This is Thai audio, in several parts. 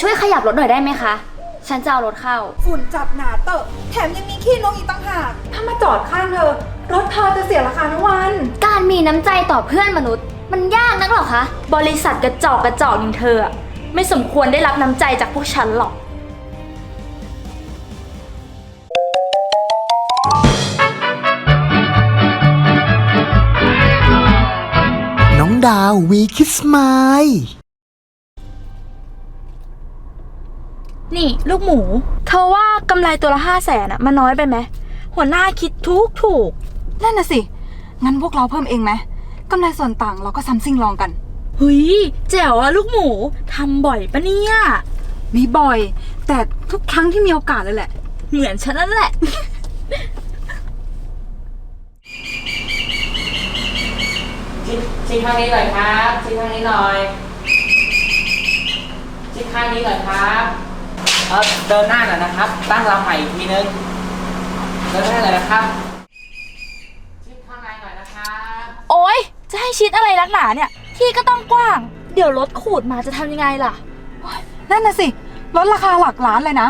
ช่วยขยับรถหน่อยได้ไหมคะ ฉันจะเอารถเข้า ฝุ่นจับหนาเตอะ แถมยังมีขี้นกอีกต่างหาก ถ้ามาจอดข้างเธอ รถเธอจะเสียราคาทั้งวัน การมีน้ำใจต่อเพื่อนมนุษย์ มันยากนักหรอคะ บริษัทกระจอกกระจอกอย่างเธออะไม่สมควรได้รับน้ำใจจากพวกฉันหรอก น้องดาววีคิสมา นี่ลูกหมู เธอว่ากำไรตัวละห้าแสนอะมันน้อยไปไหม หัวหน้าคิดทุกถูก นั่นน่ะสิ งั้นพวกเราเพิ่มเองไหมกำไรส่วนต่างเราก็ซัมซิงลองกัน เฮ้ยแจ๋วอะลูกหมูทำบ่อยปะเนี่ย มีบ่อย แต่ทุกครั้งที่มีโอกาสเลยแหละ เหมือนฉันนั่นแหละ ชิดชิดข้างนี้หน่อยครับ ชิดข้างนี้หน่อย ชิดข้างนี้หน่อยครับ เออเดินหน้าหน่อยนะครับ ตั้งลำใหม่อีกทีนึง เดินหน้าหน่อยนะครับ ชิดข้างในหน่อยนะครับโอ๊ย จะให้ชิดอะไรนักหนาเนี่ย ที่ก็ต้องกว้าง เดี๋ยวรถขูดมาจะทำยังไงล่ะ นั่นน่ะสิลดราคาหลักล้านเลยนะ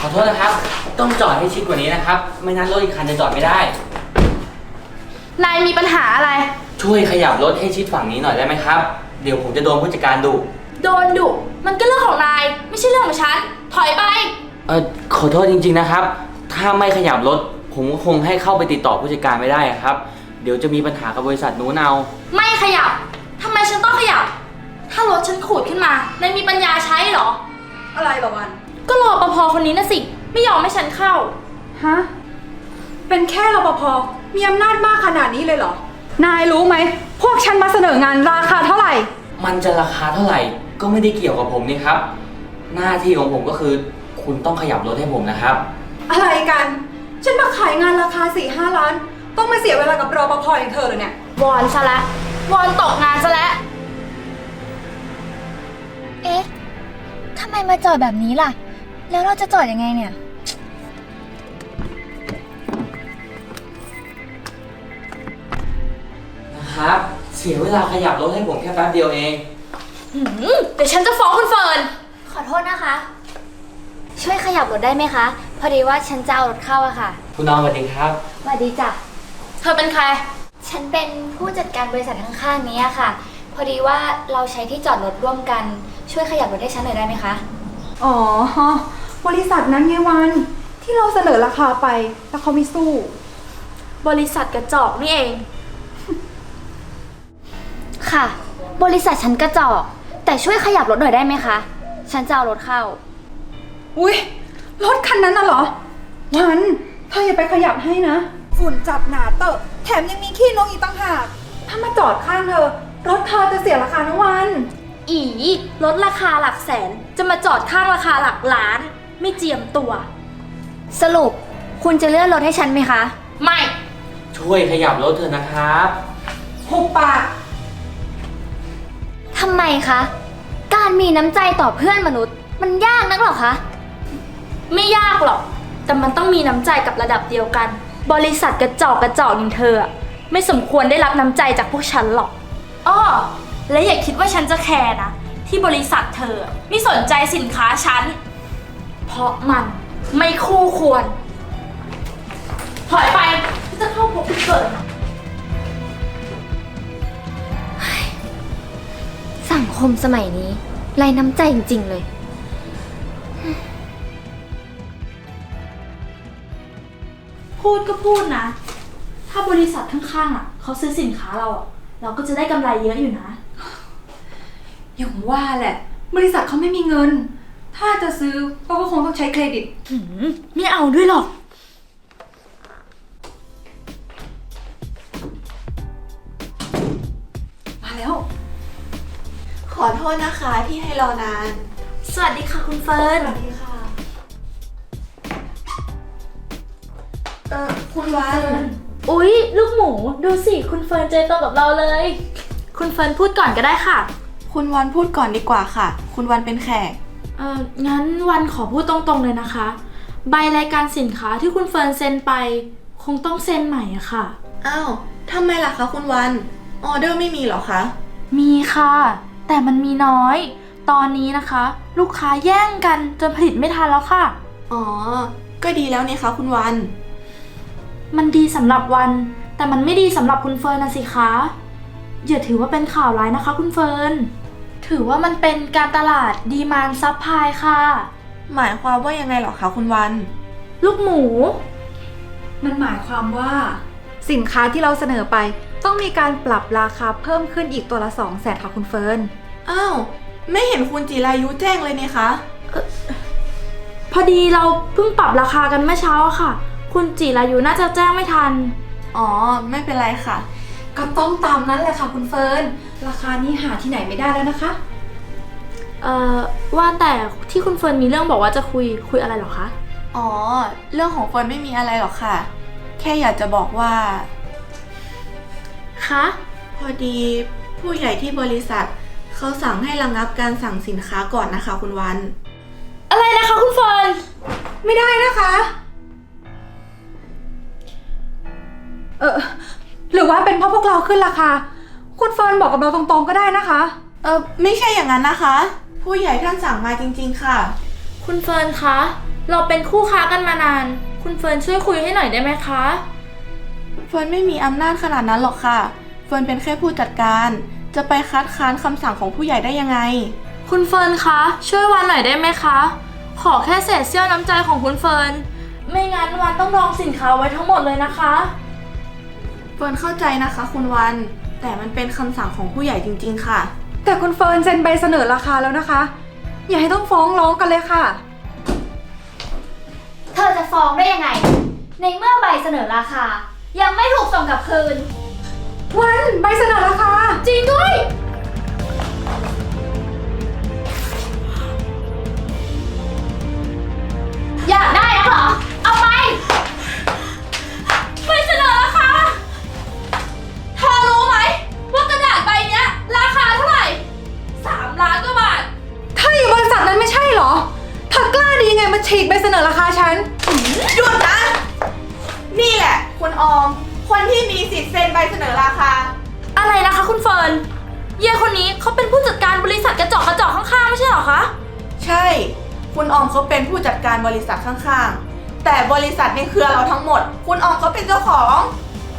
ขอโทษนะครับ ต้องจอดให้ชิดกว่านี้นะครับ ไม่นั้นรถอีกคันจะจอดไม่ได้ นายมีปัญหาอะไร ช่วยขยับรถให้ชิดฝั่งนี้หน่อยได้ไหมครับ เดี๋ยวผมจะโดนผู้จัดการดุ โดนดุมันก็เรื่องของนาย ไม่ใช่เรื่องของฉัน ถอยไป เออขอโทษจริงๆนะครับ ถ้าไม่ขยับรถ ผมก็คงให้เข้าไปติดต่อผู้จัดการไม่ได้ครับ เดี๋ยวจะมีปัญหากับบริษัทนู้นเอา ไม่ขยับทำไมฉันต้องขยับ ถ้ารถฉันขูดขึ้นมานายมีปัญญาใช้เหรอ อะไรเหรอวัน ก็รอปภคนนี้นะสิ ไม่ยอมให้ฉันเข้า ฮะ เป็นแค่รปภ มีอำนาจมากขนาดนี้เลยเหรอ นายรู้ไหม พวกฉันมาเสนองานราคาเท่าไหร่ มันจะราคาเท่าไหร่ ก็ไม่ได้เกี่ยวกับผมนี่ครับ หน้าที่ของผมก็คือ คุณต้องขยับรถให้ผมนะครับ อะไรกัน ฉันมาขายงานราคา4ี่ห้าล้าน ต้องมาเสียเวลากับรปภอย่างเธอเลยเนี่ยวอนซะและ้ววอนตกงานซะแล้วเอ๊ะทำไมมาจอดแบบนี้ล่ะ แล้วเราจะจอดยังไงเนี่ย นะครับ เสียเวลาขยับรถให้ผมแค่แป๊บเดียวเอง หืมเดี๋ยวฉันจะฟ้องคุณเฟิร์น ขอโทษนะคะ ช่วยขยับรถได้ไหมคะ พอดีว่าฉันจะเอารถเข้าอะค่ะคุณน้องสวัสดีครับ สวัสดีจ้ะ เธอเป็นใคร ฉันเป็นผู้จัดการบริษัทข้างๆนี้อะค่ะ พอดีว่าเราใช้ที่จอดรถร่วมกัน ช่วยขยับรถให้ฉันหน่อยได้ไหมคะ อ๋อ บริษัทนั้นไงวัน ที่เราเสนอราคาไปแล้วเขาไม่สู้ บริษัทกระจอกนี่เอง ค่ะ บริษัทฉันกระจอก แต่ช่วยขยับรถหน่อยได้ไหมคะ ฉันจะเอารถเข้า อุ้ยรถคันนั้นน่ะเหรอ วันเธออย่าไปขยับให้นะ ฝุ่นจับหนาเตอะ แถมยังมีขี้นกอีกต่างหาก ถ้ามาจอดข้างเธอ รถเธอจะเสียราคาทั้งวัน อีลดราคาหลักแสน จะมาจอดข้างราคาหลักล้าน ไม่เจียมตัว สรุปคุณจะเลื่อนรถให้ฉันไหมคะ ไม่ ช่วยขยับรถเถอะนะครับ หุบปาก ทำไมคะ การมีน้ำใจต่อเพื่อนมนุษย์ มันยากนักหรอคะ ไม่ยากหรอก แต่มันต้องมีน้ำใจกับระดับเดียวกัน บริษัทกระจอกกระจอกอย่างเธออะไม่สมควรได้รับน้ำใจจากพวกฉันหรอก อ้อ และอย่าคิดว่าฉันจะแคร์นะ ที่บริษัทเธอไม่สนใจสินค้าฉัน เพราะมันไม่คู่ควร ถอยไปจะเข้าพบคุณเกิด มสมัยนี้ไรน้ำใจจริง ๆ เลย พูดก็พูดนะ ถ้าบริษัทข้างๆอะเขาซื้อสินค้าเราอะ เราก็จะได้กำไรเยอะอยู่นะ อย่างว่าแหละ บริษัทเขาไม่มีเงิน ถ้าจะซื้อเขาก็คงต้องใช้เครดิต หืมไม่เอาด้วยหรอก มาแล้วข อโทษนะคะที่ให้รอนาน สวัสดีค่ะคุณเฟิร์น สวัสดีค่ะ เออคุณวันอุ๊ย ลูกหมู ดูสิคุณเฟิร์นเจอตรงกับเราเลย คุณเฟิร์นพูดก่อนก็ได้ค่ะ คุณวันพูดก่อนดีกว่าค่ะ คุณวันเป็นแขก เอองั้นวันขอพูดตรงๆเลยนะคะ ใบรายการสินค้าที่คุณเฟิร์นเซ็นไป คงต้องเซ็นใหม่อะค่ะ อ้าวทำไมล่ะคะคุณวัน ออเดอร์ไม่มีเหรอคะ มีค่ะ แต่แต่มันมีน้อย ตอนนี้นะคะ ลูกค้าแย่งกันจนผลิตไม่ทันแล้วค่ะ อ๋อ ก็ดีแล้วนี่คะคุณวัน มันดีสำหรับวัน แต่มันไม่ดีสำหรับคุณเฟิร์นนะสิคะอย่าถือว่าเป็นข่าวร้ายนะคะ คุณเฟิร์นถือว่ามันเป็นการตลาดดีมานซับพลายค่ะ หมายความว่ายังไงเหรอคะคุณวัน ลูกหมู มันหมายความว่า สินค้าที่เราเสนอไป ต้องมีการปรับราคาเพิ่มขึ้นอีกตัวละ 2 0 0แสนค่ะคุณเฟิร์น อ้าว ไม่เห็นคุณจิรายุแจ้งเลยนี่คะ พอดีเราเพิ่งปรับราคากันเมื่อเช้าอะค่ะ คุณจิรายุน่าจะแจ้งไม่ทัน อ๋อ ไม่เป็นไรค่ะ ก็ต้องตามนั้นแหละค่ะคุณเฟิร์น ราคานี้หาที่ไหนไม่ได้แล้วนะคะ เอ่อ ว่าแต่ที่คุณเฟิร์นมีเรื่องบอกว่าจะคุยคุยอะไรเหรอคะ อ๋อ เรื่องของเฟิร์นไม่มีอะไรหรอกค่ะ แค่อยากจะบอกว่า คะ พอดีผู้ใหญ่ที่บริษัท เขาสั่งให้ระงับการสั่งสินค้าก่อนนะคะ คุณวัน อะไรนะคะคุณเฟิร์นไม่ได้นะคะ เออหรือว่าเป็นเพราะพวกเราขึ้นราคา คุณเฟิร์นบอกกับเราตรงๆก็ได้นะคะ เออไม่ใช่อย่างนั้นนะคะ ผู้ใหญ่ท่านสั่งมาจริง ๆ ค่ะ คุณเฟิร์นคะ เราเป็นคู่ค้ากันมานาน คุณเฟิร์นช่วยคุยให้หน่อยได้ไหมคะ เฟิร์นไม่มีอำนาจขนาดนั้นหรอกค่ะ เฟิร์นเป็นแค่ผู้จัดการ จะไปคัดค้านคำสั่งของผู้ใหญ่ได้ยังไง คุณเฟิร์นคะ ช่วยวันหน่อยได้ไหมคะ ขอแค่เศษเสี้ยวน้ำใจของคุณเฟิร์น ไม่งั้นวันต้องรองสินค้าไว้ทั้งหมดเลยนะคะ เฟิร์นเข้าใจนะคะ คุณวัน แต่มันเป็นคำสั่งของผู้ใหญ่จริง ๆ ค่ะ แต่คุณเฟิร์นเซ็นใบเสนอราคาแล้วนะคะ อย่าให้ต้องฟ้องร้องกันเลยค่ะ เธอจะฟ้องได้ยังไง ในเมื่อใบเสนอราคา ยังไม่ถูกส่งกลับคืน วันใบเสนอราคา จริงด้วย อยากได้แล้วเหรอ บริษัทข้างๆ แต่บริษัทในเครือเราทั้งหมด คุณออมเขาเป็นเจ้าของ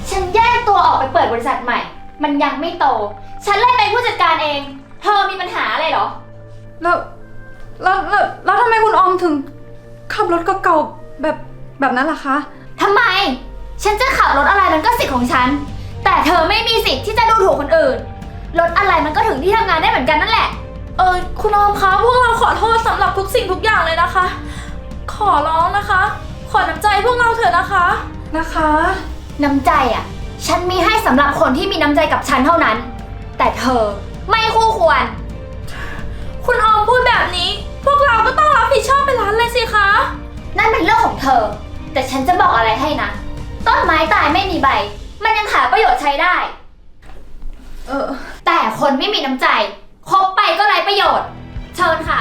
ฉันแยกตัวออกไปเปิดบริษัทใหม่ มันยังไม่โต ฉันเลยเป็นผู้จัดการเอง เธอมีปัญหาอะไรเหรอ แล้วแล้วแล้วแล้วทำไมคุณออมถึงขับรถเก่าๆแบบแบบนั้นล่ะคะ ทำไม ฉันจะขับรถอะไรมันก็สิทธิ์ของฉัน แต่เธอไม่มีสิทธิ์ที่จะดูถูกคนอื่น รถอะไรมันก็ถึงที่ทำงานได้เหมือนกันนั่นแหละ เออคุณออมคะพวกเราขอโทษสำหรับทุกสิ่งทุกอย่างเลยนะคะ ขอร้องนะคะ ขอน้ำใจพวกเราเถอะนะคะ นะคะ น้ำใจอะ ฉันมีให้สำหรับคนที่มีน้ำใจกับฉันเท่านั้น แต่เธอไม่คู่ควร คุณออมพูดแบบนี้ พวกเราก็ต้องรับผิดชอบไปร้านเลยสิคะ นั่นเป็นเรื่องของเธอ แต่ฉันจะบอกอะไรให้นะ ต้นไม้ตายไม่มีใบ มันยังหาประโยชน์ใช้ได้ เออ แต่คนไม่มีน้ำใจ คบไปก็ไร้ประโยชน์ เชิญค่ะ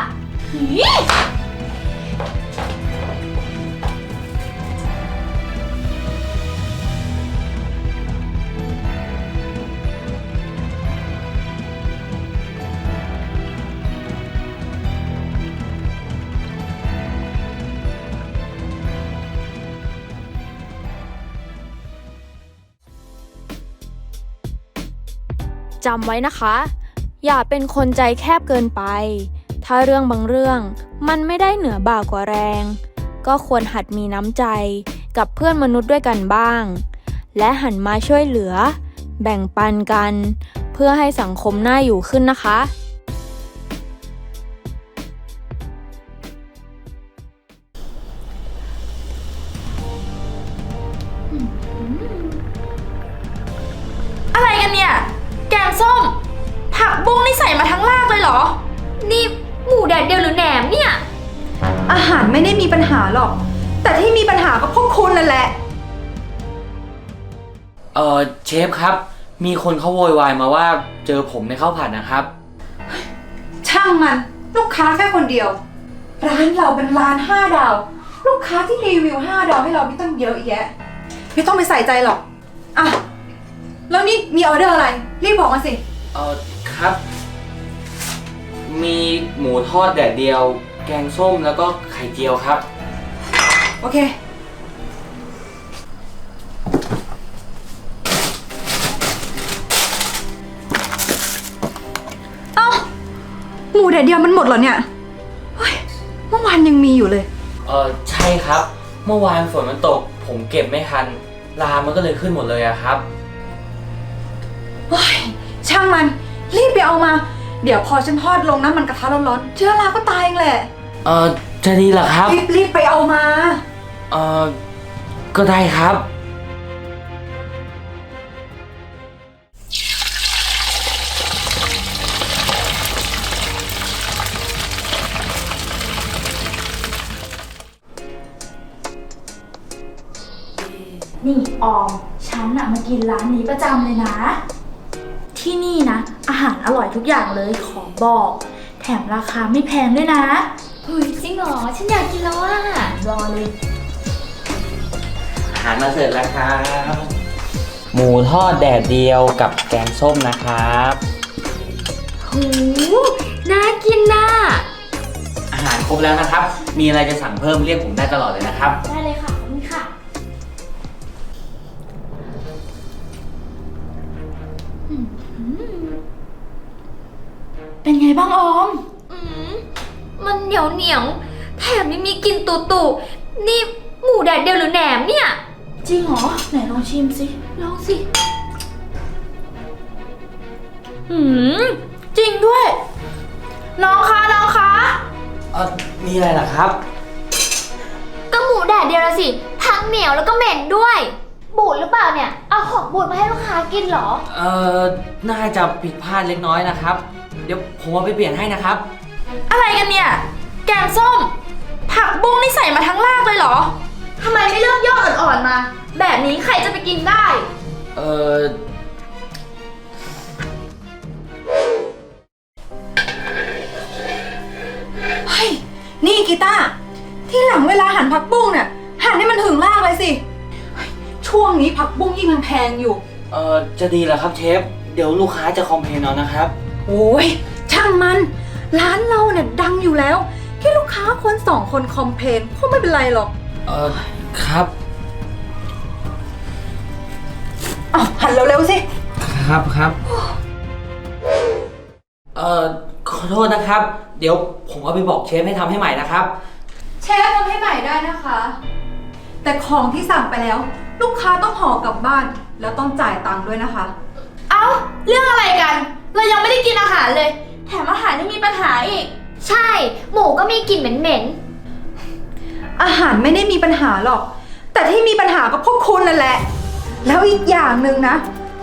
จำไว้นะคะ อย่าเป็นคนใจแคบเกินไป ถ้าเรื่องบางเรื่องมันไม่ได้เหนือบ่ากว่าแรง ก็ควรหัดมีน้ำใจกับเพื่อนมนุษย์ด้วยกันบ้าง และหันมาช่วยเหลือ แบ่งปันกัน เพื่อให้สังคมน่าอยู่ขึ้นนะคะ กบุ้งนี่ใส่มาทั้งรากเลยเหรอ นี่หมูแดดเดียวหรือแหนมเนี่ย อาหารไม่ได้มีปัญหาหรอก แต่ที่มีปัญหาก็พวกคุณนั่นแหละ เออเชฟครับ มีคนเขาโวยวายมาว่าเจอผมในข้าวผัดนะครับ ช่างมัน ลูกค้าแค่คนเดียว ร้านเราเป็นร้านห้าดาว ลูกค้าที่รีวิวห้าดาวให้เราไม่ต้องเยอะแยะ ไม่ต้องไปใส่ใจหรอก อะ แล้วนี่มีออเดอร์อะไร รีบบอกมาสิ เออ ครับหมูทอดแดดเดียว แกงส้มแล้วก็ไข่เจียวครับ โอเค เอ้าหมูแดดเดียวมันหมดเหรอเนี่ยเฮ้ยเมื่อวานยังมีอยู่เลย เออใช่ครับ เมื่อวานฝนมันตก ผมเก็บไม่ทันลามันก็เลยขึ้นหมดเลยอะครับเฮ้ยช่างมัน รีบไปเอามา เดี๋ยวพอฉันทอดลงน้ำมันกระทะร้อนๆเชื้อราก็ตายเองแหละ เออจะดีเหรอครับ รีบรีบไปเอามา เออก็ได้ครับ นี่ออม ฉันอะมากินร้านนี้ประจำเลยนะ ที่นี่นะ อาหารอร่อยทุกอย่างเลยขอบอก แถมราคาไม่แพงด้วยนะ เฮ้ยจริงเหรอ ฉันอยากกินแล้วอะ รอเลย อาหารมาเสร็จแล้วครับ หมูทอดแดดเดียวกับแกงส้มนะครับ หูน่ากินน่ะ อาหารครบแล้วนะครับ มีอะไรจะสั่งเพิ่มเรียกผมได้ตลอดเลยนะครับ ได้เลยค่ะ เป็นไงบ้างออม อืมมันเหนียวเหนียวๆแถมยังมีกลิ่นตุ่ๆนี่หมูแดดเดียวหรือแหนมเนี่ย จริงเหรอ ไหนลองชิมสิลองสิหืมจริงด้วย น้องคะน้องคะเออมีอะไรล่ะครับ ก็หมูแดดเดียวละสิ ทั้งเหนียวแล้วก็เหม็นด้วย บูดหรือเปล่าเนี่ย เอาของบูดมาให้ลูกค้ากินเหรอ เอ่อน่าจะผิดพลาดเล็กน้อยนะครับ เดี๋ยวผมเอาไปเปลี่ยนให้นะครับ อะไรกันเนี่ย แกงส้ม ผักบุ้งนี่ใส่มาทั้งรากเลยเหรอ ทำไมไม่เลือกยอดอ่อนๆมา แบบนี้ใครจะไปกินได้ เอ่อ เฮ้ย นี่กีตาร์ที่หลังเวลาหั่นผักบุ้งเนี่ยหั่นให้มันถึงรากเลยสิเฮ้ยช่วงนี้ผักบุ้งยิ่งแพงๆอยู่ เอ่อ จะดีเหรอครับเชฟ เดี๋ยวลูกค้าจะคอมเพลนเอานะครับ โอ้ยช่างมัน ร้านเราเนี่ยดังอยู่แล้วแค่ลูกค้าคนสองคนคอมเพลนก็ไม่เป็นไรหรอกเอ่อครับอ้าวหั่นเร็วๆสิ ครับครับเอ่อขอโทษนะครับ เดี๋ยวผมเอาไปบอกเชฟให้ทำให้ใหม่นะครับ เชฟทำให้ใหม่ได้นะคะ แต่ของที่สั่งไปแล้ว ลูกค้าต้องห่อกลับบ้าน แล้วต้องจ่ายตังค์ด้วยนะคะ เอ้า เรื่องอะไรกัน เรายังไม่ได้กินอาหารเลย แถมอาหารยังมีปัญหาอีก ใช่ หมูก็มีกลิ่นเหม็นอาหารไม่ได้มีปัญหาหรอก แต่ที่มีปัญหาก็พวกคุณนั่นแหละ แล้วอีกอย่างหนึ่งนะ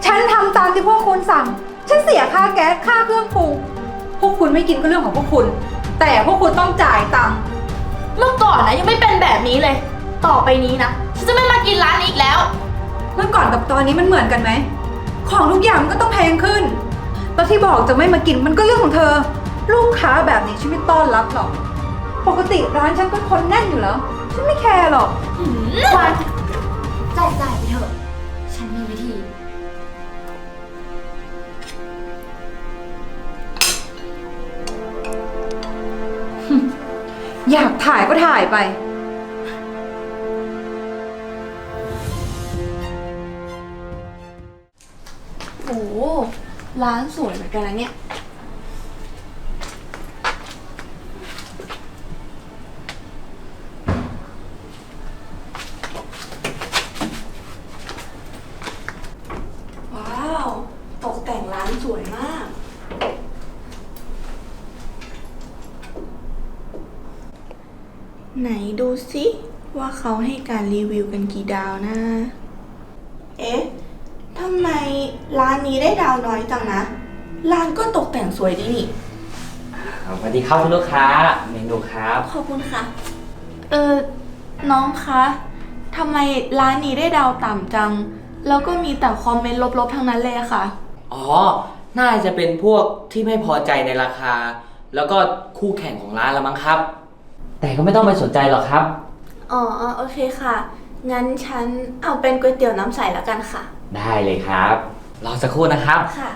ฉันทำตามที่พวกคุณสั่ง ฉันเสียค่าแก๊สค่าเครื่องปรุง พวกคุณไม่กินก็เรื่องของพวกคุณ แต่พวกคุณต้องจ่ายตังค์เมื่อก่อนนะยังไม่เป็นแบบนี้เลย ต่อไปนี้นะฉันจะไม่มากินร้านนี้อีกแล้ว เมื่อก่อนกับตอนนี้มันเหมือนกันไหม ของทุกอย่างมันก็ต้องแพงขึ้น แล้วที่บอกจะไม่มากินมันก็เรื่องของเธอ ลูกค้าแบบนี้ฉันไม่ต้อนรับหรอก ปกติร้านฉันก็คนแน่นอยู่แล้ว ฉันไม่แคร์หรอกๆควันจ่ายจ่ายๆไปเถอะ ฉันมีวิธี อยากถ่ายก็ถ่ายไป ร้านสวยเหมือนกันนะเนี่ย ว้าว ตกแต่งร้านสวยมาก ไหนดูสิว่าเขาให้การรีวิวกันกี่ดาวนะ เอ๊ะ ทำไม ร้านนี้ได้ดาวน้อยจังนะ ร้านก็ตกแต่งสวยดีนี่สวัสดีครับคุณลูกค้า เมนูครับ ขอบคุณค่ะ เออน้องคะทำไมร้านนี้ได้ดาวต่ำจัง แล้วก็มีแต่คอมเมนต์ลบๆทั้งนั้นเลยอะค่ะ อ๋อ น่าจะเป็นพวกที่ไม่พอใจในราคา แล้วก็คู่แข่งของร้านละมั้งครับ แต่ก็ไม่ต้องไปสนใจหรอกครับ อ๋อโอเคค่ะ งั้นฉันเอาเป็นก๋วยเตี๋ยวน้ำใสแล้วกันค่ะ ได้เลยครับ รอสักครู่นะครับ ค่ะ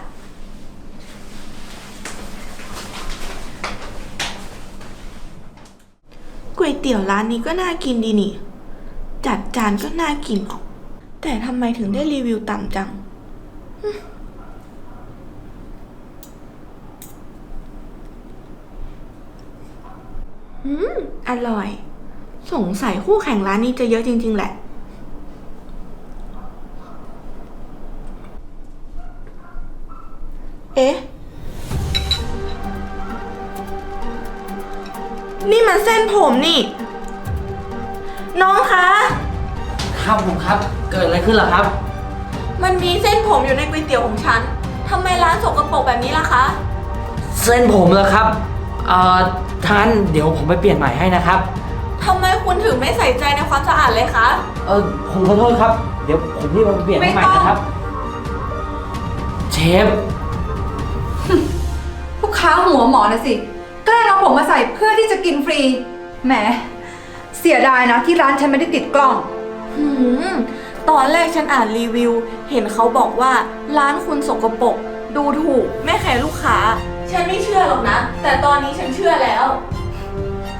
ก๋วยเตี๋ยวร้านนี้ก็น่ากินดีนี่ จัดจานก็น่ากินออก แต่ทำไมถึงได้รีวิวต่ำจัง อืม อร่อย สงสัยคู่แข่งร้านนี้จะเยอะจริง ๆ แหละ เอ๊ะ นี่มันเส้นผมนี่ น้องคะ ครับผมครับ เกิดอะไรขึ้นล่ะครับ มันมีเส้นผมอยู่ในก๋วยเตี๋ยวของฉัน ทำไมร้านสกปรกแบบนี้ล่ะคะ เส้นผมเหรอครับเอ่อท่านเดี๋ยวผมไปเปลี่ยนใหม่ให้นะครับ ทำไมคุณถึงไม่ใส่ใจในความสะอาดเลยคะ เออผมขอโทษครับ เดี๋ยวผมรีบมาเปลี่ยนให้ใหม่นะครับ เชฟลูก ค้าหัวหมอนะสิ แกล้งเอาผมมาใส่เพื่อที่จะกินฟรี แหม เสียดายนะที่ร้านฉันไม่ได้ติดกล้อง หืม ตอนแรกฉันอ่านรีวิว เห็นเขาบอกว่าร้านคุณสกปรกดูถูก ไม่แคร์ลูกค้า ฉันไม่เชื่อหรอกนะ แต่ตอนนี้ฉันเชื่อแล้ว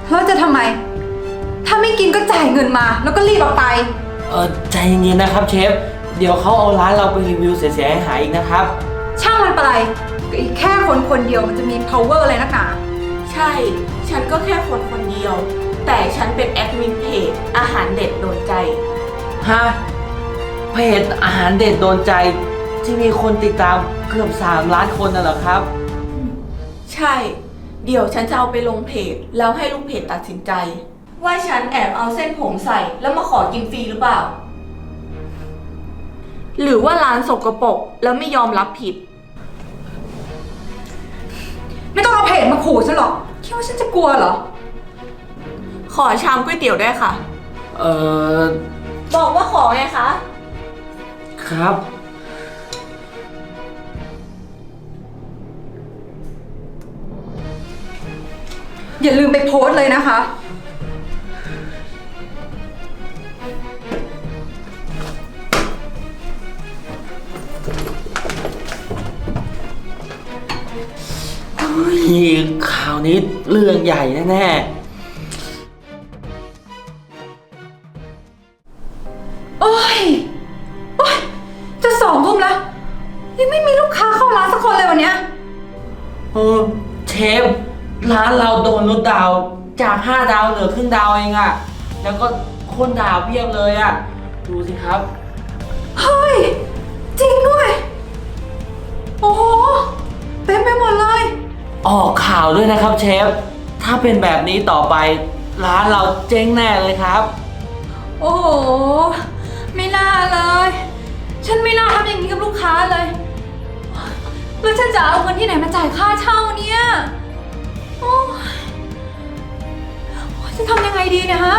แล้วจะทำไม ถ้าไม่กินก็จ่ายเงินมา แล้วก็รีบออกไป เออใจเย็นๆนะครับเชฟ เดี๋ยวเขาเอาร้านเราไปรีวิวเสียๆให้หายอีกนะครับ ช่างมันไป ก็อีกแค่คนคนเดียวมันจะมี power อะไรนักหนาใช่ ฉันก็แค่คนคนเดียว แต่ฉันเป็นแอดมินเพจอาหารเด็ดโดนใจ ฮะเพจอาหารเด็ดโดนใจ ที่มีคนติดตามเกือบ 3 ล้านคนน่ะเหรอครับ ใช่ เดี๋ยวฉันจะเอาไปลงเพจ แล้วให้ลูกเพจตัดสินใจ ว่าฉันแอบเอาเส้นผมใส่แล้วมาขอกินฟรีหรือเปล่า หรือว่าร้านสกปรกแล้วไม่ยอมรับผิด ไม่ต้องเอาเพจมาขู่ฉันหรอกคิดว่าฉันจะกลัวเหรอ ขอชามก๋วยเตี๋ยวด้วยค่ะ เออบอกว่าขอไงคะ ครับ อย่าลืมไปโพสต์เลยนะคะ รื่องใหญ่แน่โอ้ย โอ้ย จะสองทุ่มแล้ว ยังไม่มีลูกค้าเข้าร้านสักคนเลยวันเนี้ย ๆเออเชฟ ร้านเราโดนลดดาวจาก 5 ดาวเหลือครึ่งดาวเองอะแล้วก็คนด่าเพียบเลยอะดูสิครับ เฮ้ย จริงด้วย โอ้โหเต็มไปหมดเลย ออกข่าวด้วยนะครับเชฟ ถ้าเป็นแบบนี้ต่อไป ร้านเราเจ๊งแน่เลยครับ โอ้โห ไม่น่าเลย ฉันไม่น่าทำอย่างนี้กับลูกค้าเลย แล้วฉันจะเอาเงินที่ไหนมาจ่ายค่าเช่าเนี่ยโอ้ยโอ้ยจะทำยังไงดีเนะฮะ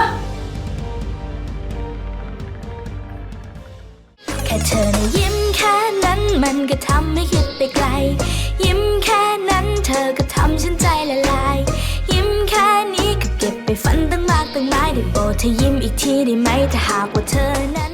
แค่เธอนะยิ้มแค่นั้นมันก็ทำให้คิดไปไกล ยิ้มแค่นั้นเธอก็ทำฉันใจละ เธอยิ้มอีกทีได้ไหมถ้าหากว่าเธอนั้น